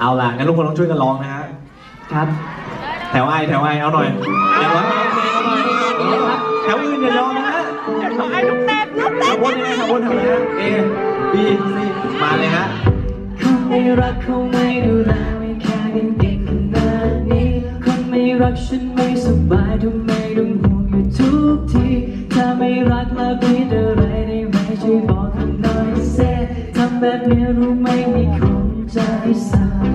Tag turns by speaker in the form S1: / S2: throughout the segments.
S1: เอาล่ะงั้นทุกคนต้องช่วยกันร้องนะฮะ
S2: ครับ
S1: แถวไอแถวไอเอาหน่อยอย่าร้องร้องเพลงเอาหน่อยแถวอื่นอย่ายอมนะฮะแถวไอต้องเต้นต้องเต้นวนยังไงครับวนแถวไหนฮะ A B C มาเลยฮะ
S2: คนไม่รักเขาไม่ดูแลไม่แค่ยังเก่งขนาดนี้คนไม่รักฉันไม่สบายทำไมต้องห่วงอยู่ทุกทีถ้าไม่รักแล้วคิดอะไรได้ไหมช่วยบอกกันหน่อยเซทำแบบนี้รู้ไหมมีคน ใจสั่น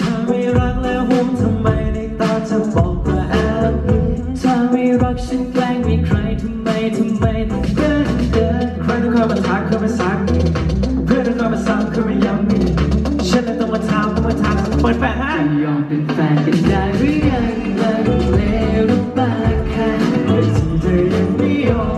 S2: ถ้าไม่รักแล้วห่วงทำไมในตาเธอบอกว่าแอบมีถ้าไม่รักฉันแกล้งมีใครทำไมทำไมต้องเดินเดินใครต้องเข้ามาทักเข้ามาซักเพื่อนต้องเข้ามาซ้ำเข้ามาย้ำฉันเลยต้องมาถามต้องมาถามเปิดแฟนฮะยอมเป็นแฟนกันได้หรือยังลิกเลวหรือบ้าแค่ที่เธอยังไม่ยอม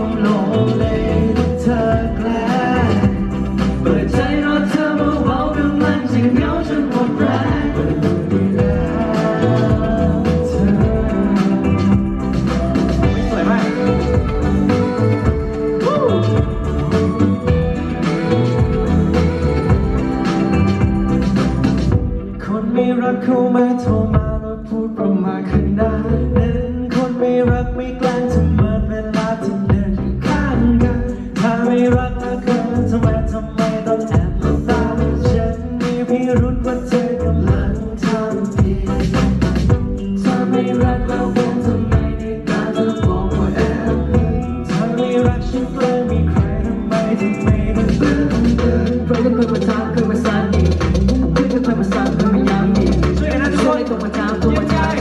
S2: โทรมาแล้วพูดประมาณขนาดนั้นคนไม่รักไม่แกล้งทำเหมือนเวลาที่เดินอยู่ข้างกันถ้าไม่รักแล้วก็ทำไมทำไมต้องแอบหลับตาฉันมีพิรุธว่าเธอกำลังทำผิดถ้าไม่รักแล้วเป็นทำไมในตาเธอบอกว่าแอบผิดถ้าไม่รักฉันแกล้งมีใครทำไมถึงไม่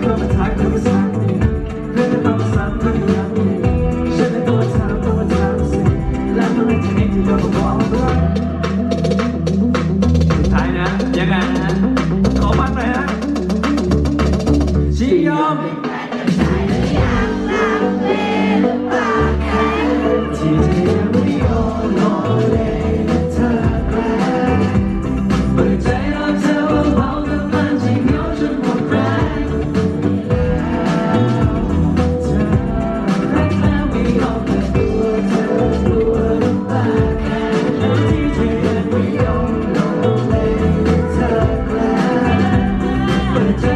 S2: love But